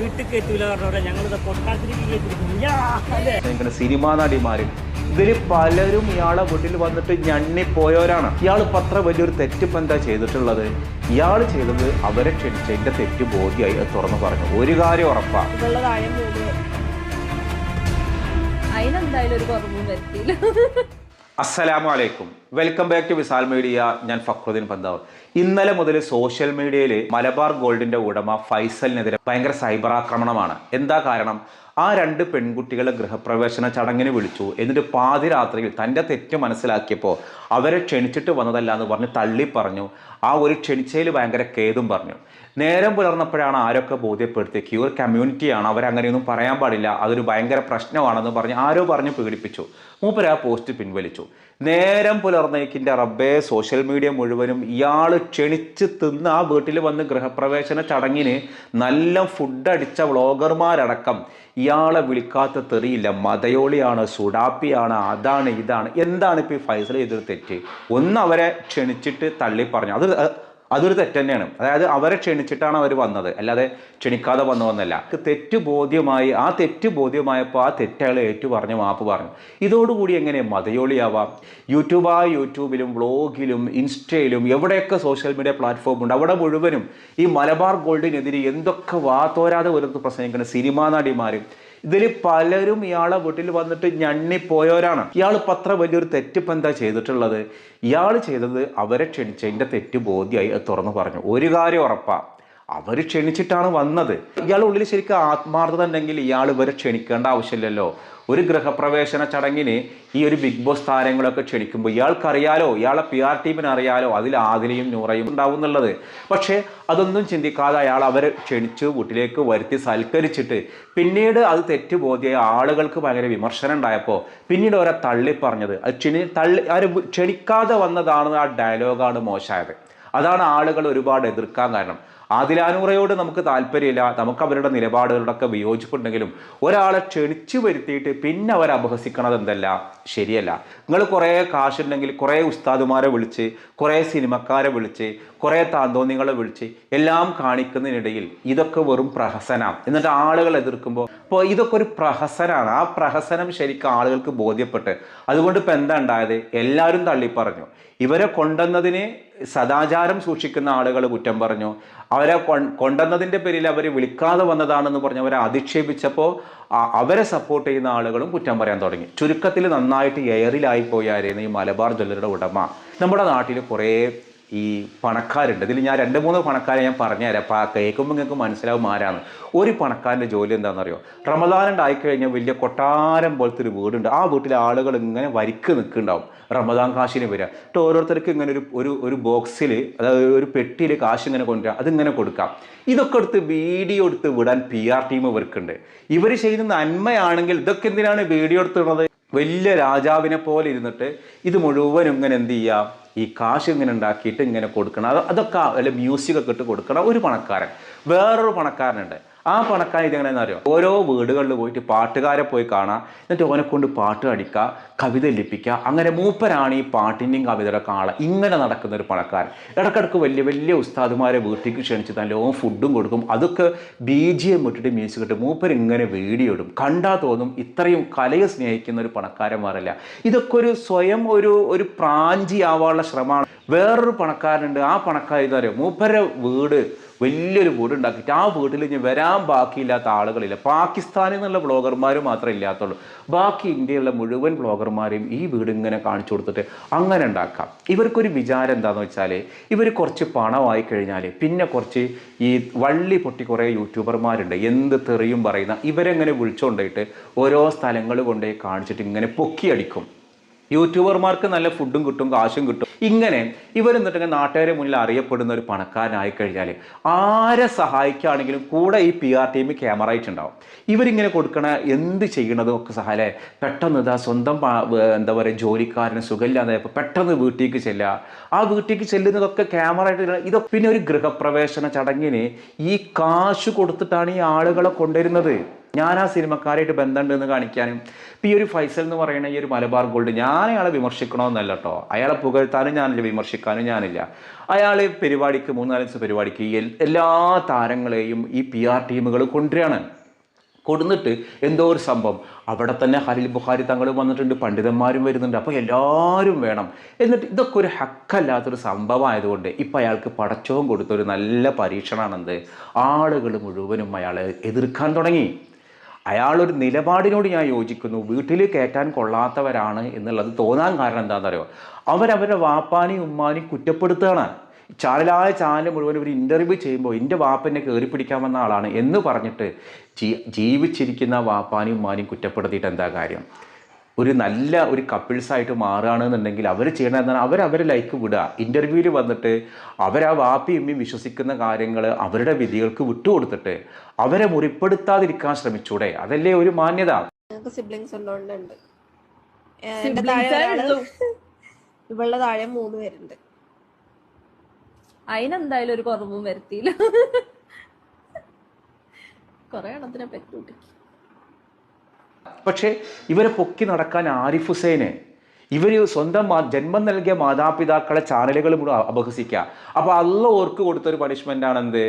വീട്ടിൽ കയറ്റൂല ഞങ്ങളിത് കൊട്ടാരത്തിലേക്ക്. ഇങ്ങനെ സിനിമാ നടിമാര്. ഇതിൽ പലരും ഇയാളെ വീട്ടിൽ വന്നിട്ട് ഞണ്ണിപ്പോയവരാണ് ഇയാൾ പത്ര അത്ര വലിയൊരു തെറ്റിപ്പ് എന്താ ചെയ്തിട്ടുള്ളത്? ഇയാൾ ചെയ്തത് അവരെ ക്ഷണിച്ചതിന്റെ തെറ്റ് ബോധ്യായി അത് തുറന്നു പറഞ്ഞു. ഒരു കാര്യം ഉറപ്പാ. അസലാമലൈക്കും അതിനെന്തായാലും ഒരു കുറവും വരുത്തിയില്ല. Welcome back to Visal media ഞാൻ ഫക്രുദ്ദീൻ പന്താവ് ഇന്നലെ മുതൽ സോഷ്യൽ മീഡിയയിൽ മലബാർ ഗോൾഡിന്റെ ഉടമ ഫൈസലിനെതിരെ ഭയങ്കര സൈബർ ആക്രമണമാണ്. എന്താ കാരണം? ആ രണ്ട് പെൺകുട്ടികളെ ഗൃഹപ്രവേശന ചടങ്ങിന് വിളിച്ചു. എന്നിട്ട് പാതിരാത്രിയിൽ തന്റെ തെറ്റ് മനസ്സിലാക്കിയപ്പോൾ അവരെ ക്ഷണിച്ചിട്ട് വന്നതല്ല എന്ന് പറഞ്ഞ് തള്ളി പറഞ്ഞു. ആ ഒരു ക്ഷണിച്ചയിൽ ഭയങ്കര ഖേദം പറഞ്ഞു. നേരം പുലർന്നപ്പോഴാണ് ആരൊക്കെ ബോധ്യപ്പെടുത്തി ക്യൂർ കമ്മ്യൂണിറ്റിയാണ് അവരങ്ങനെയൊന്നും പറയാൻ പാടില്ല. അതൊരു ഭയങ്കര പ്രശ്നമാണെന്ന് പറഞ്ഞ് ആരോ പറഞ്ഞ് പീഡിപ്പിച്ചു. മൂപ്പര് ആ പോസ്റ്റ് പിൻവലിച്ചു. നേരം പുലർന്നേക്കിന്റെ റബ്ബേ സോഷ്യൽ മീഡിയ മുഴുവനും ഇയാൾ ക്ഷണിച്ച് തിന്ന് ആ വീട്ടിൽ വന്ന് ഗൃഹപ്രവേശന ചടങ്ങിന് നല്ല ഫുഡ് അടിച്ച വ്ളോഗർമാരടക്കം ഇയാളെ വിളിക്കാത്ത തെറിയില്ല. മതയോളിയാണ് സുഡാപ്പിയാണ് അതാണ് ഇതാണ്. എന്താണ് ഇപ്പോൾ ഈ ഫൈസൽ ചെയ്തൊരു തെറ്റ്? ഒന്ന് അവരെ ക്ഷണിച്ചിട്ട് തള്ളി പറഞ്ഞു അത് അതൊരു തെറ്റ് തന്നെയാണ് അതായത് അവരെ ക്ഷണിച്ചിട്ടാണ് അവർ വന്നത്. അല്ലാതെ ക്ഷണിക്കാതെ വന്നതെന്നല്ല. തെറ്റ് ബോധ്യമായി ആ തെറ്റ് ബോധ്യമായപ്പോൾ ആ തെറ്റയാൾ ഏറ്റു പറഞ്ഞ് മാപ്പ് പറഞ്ഞു. ഇതോടുകൂടി എങ്ങനെ മതയോളിയാവാം? യൂട്യൂബായ യൂട്യൂബിലും വ്ളോഗിലും ഇൻസ്റ്റയിലും എവിടെയൊക്കെ സോഷ്യൽ മീഡിയ പ്ലാറ്റ്ഫോം ഉണ്ട് അവിടെ മുഴുവനും ഈ മലബാർ ഗോൾഡിനെതിരെ എന്തൊക്കെ വാതോരാതെ വരുന്നത് പ്രസംഗിക്കുന്ന സിനിമാ നടിമാരും ഇതിൽ പലരും ഇയാളെ വീട്ടിൽ വന്നിട്ട് ഞണ്ണിപ്പോയവരാണ്. ഇയാൾ പത്ര വലിയൊരു തെറ്റിപ്പം എന്താ ചെയ്തിട്ടുള്ളത്? ഇയാൾ ചെയ്തത് അവരെ ക്ഷണിച്ചതിന്റെ തെറ്റ് ബോധ്യമായി തുറന്നു പറഞ്ഞു. ഒരു കാര്യം ഉറപ്പാ. അവർ ക്ഷണിച്ചിട്ടാണ് വന്നത്. ഇയാളുടെ ഉള്ളിൽ ശരിക്കും ആത്മാർത്ഥത ഉണ്ടെങ്കിൽ ഇയാൾ ഇവരെ ക്ഷണിക്കേണ്ട ആവശ്യമില്ലല്ലോ. ഒരു ഗൃഹപ്രവേശന ചടങ്ങിന് ഈ ഒരു ബിഗ് ബോസ് താരങ്ങളൊക്കെ ക്ഷണിക്കുമ്പോൾ ഇയാൾക്കറിയാലോ ഇയാളെ പി ആർ ടീമിന് അറിയാലോ അതിൽ ആദിലയും നൂറയും ഉണ്ടാവും എന്നുള്ളത്. പക്ഷേ അതൊന്നും ചിന്തിക്കാതെ അയാൾ അവരെ ക്ഷണിച്ച് വീട്ടിലേക്ക് വരുത്തി സൽക്കരിച്ചിട്ട് പിന്നീട് അത് തെറ്റ് ബോധ്യമായ ആളുകൾക്ക് ഭയങ്കര വിമർശനം ഉണ്ടായപ്പോൾ പിന്നീട് അവരെ തള്ളി പറഞ്ഞത് അത് ക്ഷണി തള്ളി അവർ ക്ഷണിക്കാതെ വന്നതാണ് ആ ഡയലോഗാണ് മോശമായത്. അതാണ് ആളുകൾ ഒരുപാട് എതിർക്കാൻ കാരണം. ആദിലാനൂറയോട് നമുക്ക് താല്പര്യമില്ല. നമുക്ക് അവരുടെ നിലപാടുകളോടൊക്കെ വിയോജിപ്പുണ്ടെങ്കിലും ഒരാളെ ക്ഷണിച്ചു വരുത്തിയിട്ട് പിന്നെ അവർ അപഹസിക്കണത് എന്തല്ല? ശരിയല്ല. നിങ്ങൾ കുറേ കാശുണ്ടെങ്കിൽ കുറേ ഉസ്താദുമാരെ വിളിച്ച് കുറേ സിനിമക്കാരെ വിളിച്ച് കുറേ താന്തോന്നികളെ വിളിച്ച് എല്ലാം കാണിക്കുന്നതിനിടയിൽ ഇതൊക്കെ വെറും പ്രഹസനം. എന്നിട്ട് ആളുകൾ എതിർക്കുമ്പോൾ അപ്പോൾ ഇതൊക്കെ ഒരു പ്രഹസനാണ്. ആ പ്രഹസനം ശരിക്കും ആളുകൾക്ക് ബോധ്യപ്പെട്ട്. അതുകൊണ്ട് ഇപ്പം എന്താ ഉണ്ടായത്? എല്ലാവരും തള്ളിപ്പറഞ്ഞു. ഇവരെ കൊണ്ടുവന്നതിന് സദാചാരം സൂക്ഷിക്കുന്ന ആളുകൾ കുറ്റം പറഞ്ഞു. അവരെ കൊണ്ടുവന്നതിന്റെ പേരിൽ അവർ വിളിക്കാതെ വന്നതാണെന്ന് പറഞ്ഞ് അവരെ അധിക്ഷേപിച്ചപ്പോൾ അവരെ സപ്പോർട്ട് ചെയ്യുന്ന ആളുകളും കുറ്റം പറയാൻ തുടങ്ങി. ചുരുക്കത്തിൽ നന്നായിട്ട് എയറിലായി പോയായിരുന്നു ഈ മലബാർ ജ്വല്ലറിയുടെ ഉടമ നമ്മുടെ നാട്ടിൽ കുറേ ഈ പണക്കാരുണ്ട്. ഇതിൽ ഞാൻ രണ്ട് മൂന്ന് പണക്കാരെ ഞാൻ പറഞ്ഞുതരാം. അപ്പോൾ കേൾക്കുമ്പോൾ നിങ്ങൾക്ക് മനസ്സിലാവും ആരാണ്. ഒരു പണക്കാരന്റെ ജോലി എന്താണെന്നറിയോ? റമദാനുണ്ടായി കഴിഞ്ഞാൽ വലിയ കൊട്ടാരം പോലത്തെ ഒരു വീടുണ്ട്. ആ വീട്ടിലെ ആളുകൾ ഇങ്ങനെ വരിക്ക് നിൽക്കുന്നുണ്ടാവും. റമദാൻ കാശിന് വരിക. എന്നിട്ട് ഓരോരുത്തർക്ക് ഇങ്ങനെ ഒരു ഒരു ഒരു ബോക്സിൽ അതായത് ഒരു പെട്ടിയിൽ കാശ് ഇങ്ങനെ കൊണ്ടുവരിക. അതിങ്ങനെ കൊടുക്കാം. ഇതൊക്കെ എടുത്ത് വീഡിയോ എടുത്ത് വിടാൻ പി ആർ ടീം ഇവർക്കുണ്ട്. ഇവർ ചെയ്യുന്ന നന്മയാണെങ്കിൽ ഇതൊക്കെ എന്തിനാണ് വീഡിയോ എടുത്തിടുന്നത് വലിയ രാജാവിനെ പോലെ ഇരുന്നിട്ട് ഇത് മുഴുവൻ ഇങ്ങനെ എന്ത് ചെയ്യാം ഈ കാശ് ഇങ്ങനെ ഉണ്ടാക്കിയിട്ട് ഇങ്ങനെ കൊടുക്കണം. അത് അതൊക്കെ അല്ലെങ്കിൽ മ്യൂസിക് ഒക്കെ ഇട്ട് കൊടുക്കണം. ഒരു പണക്കാരൻ വേറൊരു പണക്കാരനുണ്ട്. ആ പണക്കാരി ഇതെങ്ങനെയാണെന്ന് ഓരോ വീടുകളിൽ പോയിട്ട് പാട്ടുകാരെ പോയി കാണാം. എന്നിട്ട് ഓനെ കൊണ്ട് പാട്ട് അടിക്കുക കവിത ലിപ്പിക്കുക അങ്ങനെ മൂപ്പരാണ് ഈ പാട്ടിന്റെയും കവിതയുടെ കാണുക ഇങ്ങനെ നടക്കുന്ന ഒരു പണക്കാരൻ. ഇടക്കിടക്ക് വലിയ വലിയ ഉസ്താദുമാരെ വീട്ടിലേക്ക് ക്ഷണിച്ച് നല്ലോണം ഫുഡും കൊടുക്കും. അതൊക്കെ ബി ജി എം ഇട്ടിട്ട് മ്യൂസിക് ഇട്ട് മൂപ്പർ ഇങ്ങനെ വീഡിയോ ഇടും. കണ്ടാൽ തോന്നും ഇത്രയും കലയെ സ്നേഹിക്കുന്ന ഒരു പണക്കാരന്മാരല്ല. ഇതൊക്കെ ഒരു സ്വയം ഒരു ഒരു പ്രാഞ്ചി ആവാനുള്ള ശ്രമമാണ്. വേറൊരു പണക്കാരനുണ്ട്. ആ പണക്കാർ എന്ന് അറിയോ? മൂപ്പരെ വീട് വലിയൊരു വീട് ഉണ്ടാക്കിയിട്ട് ആ വീട്ടിൽ ഇനി വരാൻ ബാക്കിയില്ലാത്ത ആളുകളില്ല. പാകിസ്ഥാനിൽ നിന്നുള്ള ബ്ലോഗർമാർ മാത്രമേ ഇല്ലാത്തുള്ളൂ. ബാക്കി ഇന്ത്യയിലുള്ള മുഴുവൻ ബ്ലോഗർമാരെയും ഈ വീട് ഇങ്ങനെ കാണിച്ചു കൊടുത്തിട്ട് അങ്ങനെ ഉണ്ടാക്കാം. ഇവർക്കൊരു വിചാരം എന്താണെന്ന് വെച്ചാൽ ഇവർ കുറച്ച് പണമായി കഴിഞ്ഞാൽ പിന്നെ കുറച്ച് ഈ വള്ളി പൊട്ടി കുറേ യൂട്യൂബർമാരുണ്ട്. എന്ത് തെറിയും പറയുന്ന ഇവരെങ്ങനെ വിളിച്ചുകൊണ്ടിട്ട് ഓരോ സ്ഥലങ്ങൾ കൊണ്ടുപോയി കാണിച്ചിട്ട് ഇങ്ങനെ പൊക്കിയടിക്കും. യൂട്യൂബർമാർക്ക് നല്ല ഫുഡും കിട്ടും കാശും കിട്ടും. ഇങ്ങനെ ഇവർ എന്നിട്ട് നാട്ടുകാരെ മുന്നിൽ അറിയപ്പെടുന്ന ഒരു പണക്കാരനായി കഴിഞ്ഞാൽ ആരെ സഹായിക്കുകയാണെങ്കിലും കൂടെ ഈ പി ആർ ടീം ക്യാമറ ആയിട്ടുണ്ടാവും. ഇവരിങ്ങനെ കൊടുക്കണ എന്ത് ചെയ്യണതും ഒക്കെ സഹായ പെട്ടെന്ന് ഇതാ സ്വന്തം എന്താ പറയുക ജോലിക്കാരന് സുഖമില്ലാതായപ്പോൾ പെട്ടെന്ന് വീട്ടിലേക്ക് ചെല്ലുക. ആ വീട്ടിലേക്ക് ചെല്ലുന്നതൊക്കെ ക്യാമറ ആയിട്ട് ഇതൊക്കെ പിന്നെ ഒരു ഗൃഹപ്രവേശന ചടങ്ങിന് ഈ കാശ് കൊടുത്തിട്ടാണ് ഈ ആളുകളെ കൊണ്ടുവരുന്നത്. ഞാൻ ആ സിനിമക്കാരായിട്ട് ബന്ധമുണ്ടെന്ന് കാണിക്കാനും ഇപ്പം ഈ ഒരു ഫൈസൽ എന്ന് പറയുന്ന ഈ ഒരു മലബാർ ഗോൾഡ് ഞാൻ അയാളെ വിമർശിക്കണമെന്നല്ല കേട്ടോ അയാളെ പുകഴ്ത്താനും ഞാനില്ല വിമർശിക്കാനും ഞാനില്ല. അയാൾ പരിപാടിക്ക് മൂന്നാൽ ദിവസം പരിപാടിക്ക് എല്ലാ താരങ്ങളെയും ഈ പി ആർ ടീമുകൾ കൊണ്ടുവരികയാണ്. കൊടുന്നിട്ട് എന്തോ ഒരു സംഭവം. അവിടെ തന്നെ ഹലിൽ ബുഖാരി തങ്ങൾ വന്നിട്ടുണ്ട് പണ്ഡിതന്മാരും വരുന്നുണ്ട്. അപ്പോൾ എല്ലാവരും വേണം. എന്നിട്ട് ഇതൊക്കെ ഒരു ഹക്കല്ലാത്തൊരു സംഭവമായതുകൊണ്ട് ഇപ്പം അയാൾക്ക് പടച്ചവും കൊടുത്തൊരു നല്ല പരീക്ഷണമാണെന്ന് ആളുകൾ മുഴുവനും അയാളെ എതിർക്കാൻ തുടങ്ങി. അയാളൊരു നിലപാടിനോട് ഞാൻ യോജിക്കുന്നു. വീട്ടിൽ കയറ്റാൻ കൊള്ളാത്തവരാണ് എന്നുള്ളത് തോന്നാൻ കാരണം എന്താണെന്നറിയോ? അവരവരുടെ വാപ്പാനെയും ഉമ്മാനെയും കുറ്റപ്പെടുത്തുകയാണ്. ചാനലായ ചാനൽ മുഴുവൻ ഒരു ഇന്റർവ്യൂ ചെയ്യുമ്പോൾ എന്റെ വാപ്പനെ കയറി പിടിക്കാൻ വന്ന ആളാണ് എന്ന് പറഞ്ഞിട്ട് ജീവിച്ചിരിക്കുന്ന വാപ്പാനെയും ഉമ്മാനെയും കുറ്റപ്പെടുത്തിയിട്ട് എന്താ കാര്യം? ഒരു നല്ല ഒരു കപ്പിൾസായിട്ട് മാറുകയാണെന്നുണ്ടെങ്കിൽ അവർ ചെയ്യണത് അവർ അവരവരെ ലൈക്ക് വിടുക. ഇന്റർവ്യൂവിൽ വന്നിട്ട് അവരാ വാപ്പി ഉമ്മി വിശ്വസിക്കുന്ന കാര്യങ്ങൾ അവരുടെ വിധികൾക്ക് വിട്ടുകൊടുത്തിട്ട് അവരെ മുറിപ്പെടുത്താതിരിക്കാൻ ശ്രമിച്ചൂടെ? അതല്ലേ ഒരു മാന്യത. സിബ്ലിങ്സ്. ഇവളുടെ താഴെ മൂന്ന് പേരുണ്ട്. അതിനെന്തായാലും ഒരു കുറവും വരുത്തിയില്ല. കൊറേ എണ്ണത്തിനെ പെറ്റുകൂട്ടിക്ക് പക്ഷേ ഇവരെ പൊക്കി നടക്കാൻ ആരിഫ് ഹുസൈനെ ഇവർ സ്വന്തം ജന്മം നൽകിയ മാതാപിതാക്കളെ ചാനലുകൾ അപഹസിക്കുക അപ്പോൾ അല്ല ഓർക്ക് കൊടുത്തൊരു പണിഷ്മെന്റ് ആണെന്ത്?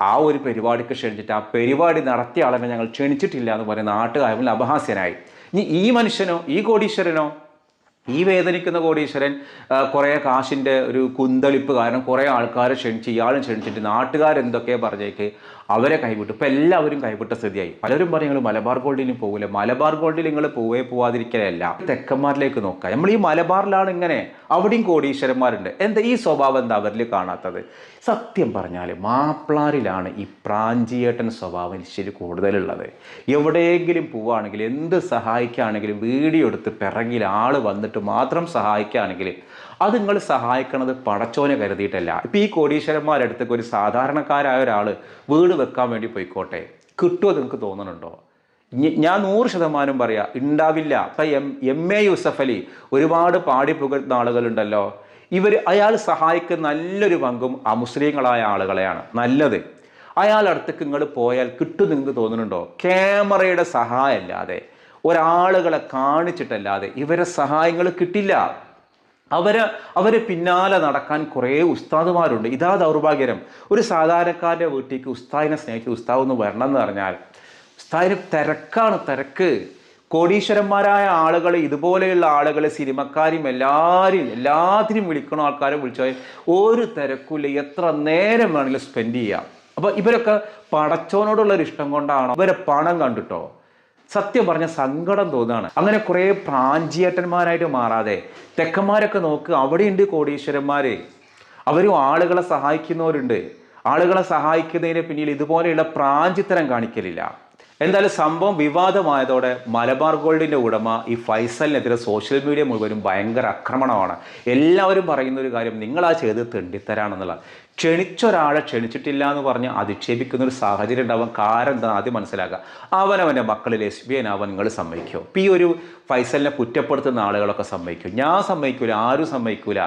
ആ ഒരു പരിപാടിക്ക് ക്ഷണിച്ചിട്ട് ആ പരിപാടി നടത്തിയ ആളെ ഞങ്ങൾ ക്ഷണിച്ചിട്ടില്ല എന്ന് പറയുന്ന നാട്ടുകാരൻ അപഹാസ്യനായി ഇനി ഈ മനുഷ്യനോ ഈ കോടീശ്വരനോ ഈ വേദനിക്കുന്ന കോടീശ്വരൻ കുറേ കാശിന്റെ ഒരു കുന്തളിപ്പ് കാരണം കുറേ ആൾക്കാരെ ക്ഷണിച്ച് ഇയാളും ക്ഷണിച്ചിട്ട് നാട്ടുകാരെന്തൊക്കെ പറഞ്ഞേക്ക് അവരെ കൈവിട്ടു. ഇപ്പം എല്ലാവരും കൈവിട്ട സ്ഥിതിയായി. പലരും പറയും നിങ്ങൾ മലബാർ ഗോൾഡിന് പോകില്ല മലബാർ ഗോൾഡിൽ നിങ്ങൾ പോവേ പോവാതിരിക്കലല്ല. തെക്കന്മാരിലേക്ക് നോക്കുക നമ്മൾ ഈ മലബാറിലാണ് ഇങ്ങനെ അവിടെയും കോടീശ്വരന്മാരുണ്ട്. എന്താ ഈ സ്വഭാവം എന്താ അവരിൽ കാണാത്തത്? സത്യം പറഞ്ഞാൽ മാപ്പിളാരിലാണ് ഈ പ്രാഞ്ചിയേട്ടൻ സ്വഭാവം ശരി കൂടുതലുള്ളത്. എവിടെയെങ്കിലും പോവുകയാണെങ്കിൽ എന്ത് സഹായിക്കുകയാണെങ്കിലും വീഡിയോ എടുത്ത് പിറകിൽ ആൾ വന്നിട്ട് മാത്രം സഹായിക്കുകയാണെങ്കിൽ അത് നിങ്ങൾ സഹായിക്കണത് പടച്ചോനെ കരുതിയിട്ടല്ല. ഇപ്പം ഈ കോടീശ്വരന്മാരുടെ അടുത്തേക്ക് ഒരു സാധാരണക്കാരായ ഒരാൾ വീട് വെക്കാൻ വേണ്ടി പോയിക്കോട്ടെ. കിട്ടുമോ നിങ്ങൾക്ക് തോന്നുന്നുണ്ടോ ഞാൻ നൂറ് ശതമാനം പറയാ ഉണ്ടാവില്ല ഇപ്പം M M A Yusuf Ali ഒരുപാട് പാടി പുകഴ്ത്തുന്ന ആളുകളുണ്ടല്ലോ. ഇവർ അയാൾ സഹായിക്കുന്ന നല്ലൊരു പങ്കും അമുസ്ലിങ്ങളായ ആളുകളെയാണ്. നല്ലത്. അയാൾ അടുത്തേക്ക് നിങ്ങൾ പോയാൽ കിട്ടും നിങ്ങൾക്ക് തോന്നുന്നുണ്ടോ? ക്യാമറയുടെ സഹായമല്ലാതെ ഒരാളുകളെ കാണിച്ചിട്ടല്ലാതെ ഇവരെ സഹായങ്ങൾ കിട്ടില്ല. അവരെ അവരെ പിന്നാലെ നടക്കാൻ കുറേ ഉസ്താദുമാരുണ്ട്. ഇതാ ദൗർഭാഗ്യരം ഒരു സാധാരണക്കാരന്റെ വീട്ടിലേക്ക് ഉസ്താദിനെ സ്നേഹിച്ച് ഉസ്താവ് ഒന്ന് വരണം എന്ന് പറഞ്ഞാൽ ഉസ്താദിന് തിരക്കാണ് തിരക്ക്. കോടീശ്വരന്മാരായ ആളുകൾ ഇതുപോലെയുള്ള ആളുകളെ സിനിമക്കാരും എല്ലാവരും എല്ലാത്തിനും വിളിക്കണ ആൾക്കാരെ വിളിച്ചാൽ ഒരു തിരക്കില്ല എത്ര നേരം വേണമെങ്കിലും സ്പെൻഡ് ചെയ്യാം. അപ്പോൾ ഇവരൊക്കെ പടച്ചോനോടുള്ള ഒരു ഇഷ്ടം കൊണ്ടാണ്? ഇവരെ പണം കണ്ടിട്ടോ? സത്യം പറഞ്ഞ സങ്കടം തോന്നുകയാണ് അങ്ങനെ കുറേ പ്രാഞ്ചിയേട്ടന്മാരായിട്ട് മാറാതെ തെക്കന്മാരൊക്കെ നോക്ക് അവിടെയുണ്ട് കോടീശ്വരന്മാര്. അവരും ആളുകളെ സഹായിക്കുന്നവരുണ്ട്. ആളുകളെ സഹായിക്കുന്നതിന് പിന്നിൽ ഇതുപോലെയുള്ള പ്രാഞ്ചിത്തരം കാണിക്കലില്ല. എന്തായാലും സംഭവം വിവാദമായതോടെ മലബാർ ഗോൾഡിന്റെ ഉടമ ഈ ഫൈസലിനെതിരെ സോഷ്യൽ മീഡിയ മുഴുവനും ഭയങ്കര ആക്രമണമാണ്. എല്ലാവരും പറയുന്ന ഒരു കാര്യം നിങ്ങൾ ആ ചെയ്ത് തെണ്ടിത്തരാണെന്നുള്ള ക്ഷണിച്ചൊരാളെ ക്ഷണിച്ചിട്ടില്ല എന്ന് പറഞ്ഞ് അധിക്ഷേപിക്കുന്ന ഒരു സാഹചര്യം ഉണ്ടാവാൻ കാരണം എന്താണെന്ന് ആദ്യം മനസ്സിലാക്കുക. അവനവന്റെ മക്കൾ ലെസ്ബിയൻ ആവാൻ നിങ്ങൾ സമ്മതിക്കുമോ ഈ ഒരു ഫൈസലിനെ കുറ്റപ്പെടുത്തുന്ന ആളുകളൊക്കെ സമ്മതിക്കും? ഞാൻ സമ്മതിക്കൂല ആരും സമ്മതിക്കൂല.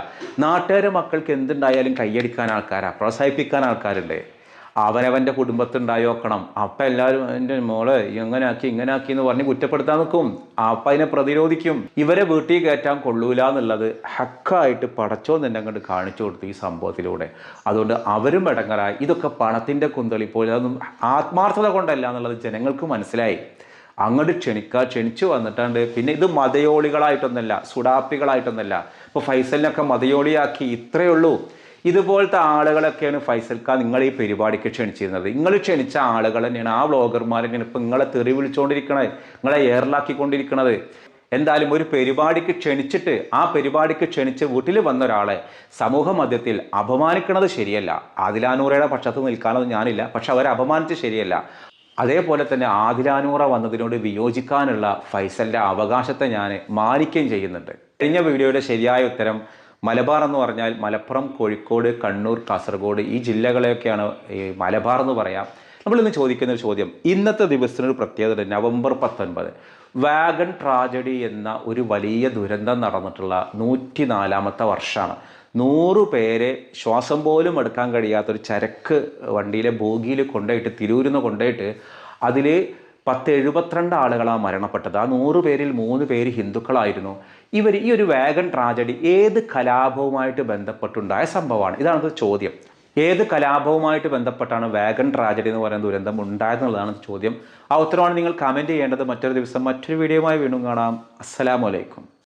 നാട്ടുകാരെ മക്കൾക്ക് എന്തുണ്ടായാലും കൈയടിക്കാൻ ആൾക്കാരാണ് പ്രോത്സാഹിപ്പിക്കാൻ ആൾക്കാരുണ്ട്. അവനവന്റെ കുടുംബത്തുണ്ടായോക്കണം അപ്പം എല്ലാവരും എന്റെ മോളെ ഇങ്ങനെ ആക്കി എന്ന് പറഞ്ഞ് കുറ്റപ്പെടുത്താൻ നിൽക്കും. അപ്പം അതിനെ പ്രതിരോധിക്കും. ഇവരെ വീട്ടിൽ കയറ്റാൻ കൊള്ളൂല എന്നുള്ളത് ഹക്കായിട്ട് പടച്ചോ തന്നെ അങ്ങോട്ട് കാണിച്ചു കൊടുത്തു ഈ സംഭവത്തിലൂടെ. അതുകൊണ്ട് അവരും ഇടങ്ങറായി ഇതൊക്കെ പണത്തിന്റെ കുന്തളി പോലെ അതൊന്നും ആത്മാർത്ഥത കൊണ്ടല്ല എന്നുള്ളത് ജനങ്ങൾക്ക് മനസ്സിലായി. അങ്ങോട്ട് ക്ഷണിക്കുക ക്ഷണിച്ചു വന്നിട്ടുണ്ട് പിന്നെ ഇത് മതയോളികളായിട്ടൊന്നല്ല സുഡാപ്പികളായിട്ടൊന്നല്ല. ഇപ്പോൾ ഫൈസലിനൊക്കെ മതയോളിയാക്കി ഇത്രയേ ഉള്ളൂ. ഇതുപോലത്തെ ആളുകളൊക്കെയാണ് ഫൈസൽക്ക നിങ്ങൾ ഈ പരിപാടിക്ക് ക്ഷണിച്ചിരുന്നത്. നിങ്ങൾ ക്ഷണിച്ച ആളുകൾ തന്നെയാണ് ആ വ്ളോഗർമാർ തന്നെയാണ് ഇപ്പം നിങ്ങളെ തെറി വിളിച്ചുകൊണ്ടിരിക്കണത് നിങ്ങളെ എയറിലാക്കിക്കൊണ്ടിരിക്കണത് എന്തായാലും ഒരു പരിപാടിക്ക് ക്ഷണിച്ചിട്ട് ആ പരിപാടിക്ക് ക്ഷണിച്ച് വീട്ടിൽ വന്ന ഒരാളെ സമൂഹ മധ്യത്തിൽ അപമാനിക്കണത് ശരിയല്ല. ആദിലാനൂറയുടെ പക്ഷത്ത് നിൽക്കാനൊന്നും ഞാനില്ല പക്ഷെ അവരെ അപമാനിച്ച് ശരിയല്ല. അതേപോലെ തന്നെ ആദിലാനൂറ വന്നതിനോട് വിയോജിക്കാനുള്ള ഫൈസലിന്റെ അവകാശത്തെ ഞാൻ മാനിക്കുകയും ചെയ്യുന്നുണ്ട്. കഴിഞ്ഞ വീഡിയോയുടെ ശരിയായ ഉത്തരം മലബാർ എന്ന് പറഞ്ഞാൽ മലപ്പുറം കോഴിക്കോട് കണ്ണൂർ കാസർഗോഡ് ഈ ജില്ലകളെയൊക്കെയാണ് ഈ മലബാർ എന്ന് പറയാം. നമ്മളിന്ന് ചോദിക്കുന്ന ഒരു ചോദ്യം ഇന്നത്തെ ദിവസത്തിനൊരു പ്രത്യേകത നവംബർ പത്തൊൻപത്. വാഗൺ ട്രാജഡി എന്ന ഒരു വലിയ ദുരന്തം നടന്നിട്ടുള്ള നൂറ്റി നാലാമത്തെ വർഷമാണ് നൂറ് പേരെ ശ്വാസം പോലും എടുക്കാൻ കഴിയാത്തൊരു ചരക്ക് വണ്ടിയിലെ ബോഗിയിൽ കൊണ്ടുപോയിട്ട് തിരൂരിൽ നിന്ന് കൊണ്ടുപോയിട്ട് അതിൽ പത്ത് എഴുപത്തിരണ്ട് ആളുകളാണ് മരണപ്പെട്ടത്. ആ നൂറ് പേരിൽ മൂന്ന് പേര് ഹിന്ദുക്കളായിരുന്നു. ഇവർ ഈ ഒരു വാഗൺ ട്രാജഡി ഏത് കലാപവുമായിട്ട് ബന്ധപ്പെട്ടുണ്ടായ സംഭവമാണ്? ഇതാണ് ചോദ്യം. ഏത് കലാപവുമായിട്ട് ബന്ധപ്പെട്ടാണ് വാഗൺ ട്രാജഡി എന്ന് പറയുന്ന ദുരന്തം ഉണ്ടായതെന്നുള്ളതാണ് ചോദ്യം. ആ ഉത്തരമാണ് നിങ്ങൾ കമന്റ് ചെയ്യേണ്ടത്. മറ്റൊരു ദിവസം മറ്റൊരു വീഡിയോയുമായി വീണ്ടും കാണാം. അസ്സലാമലൈക്കും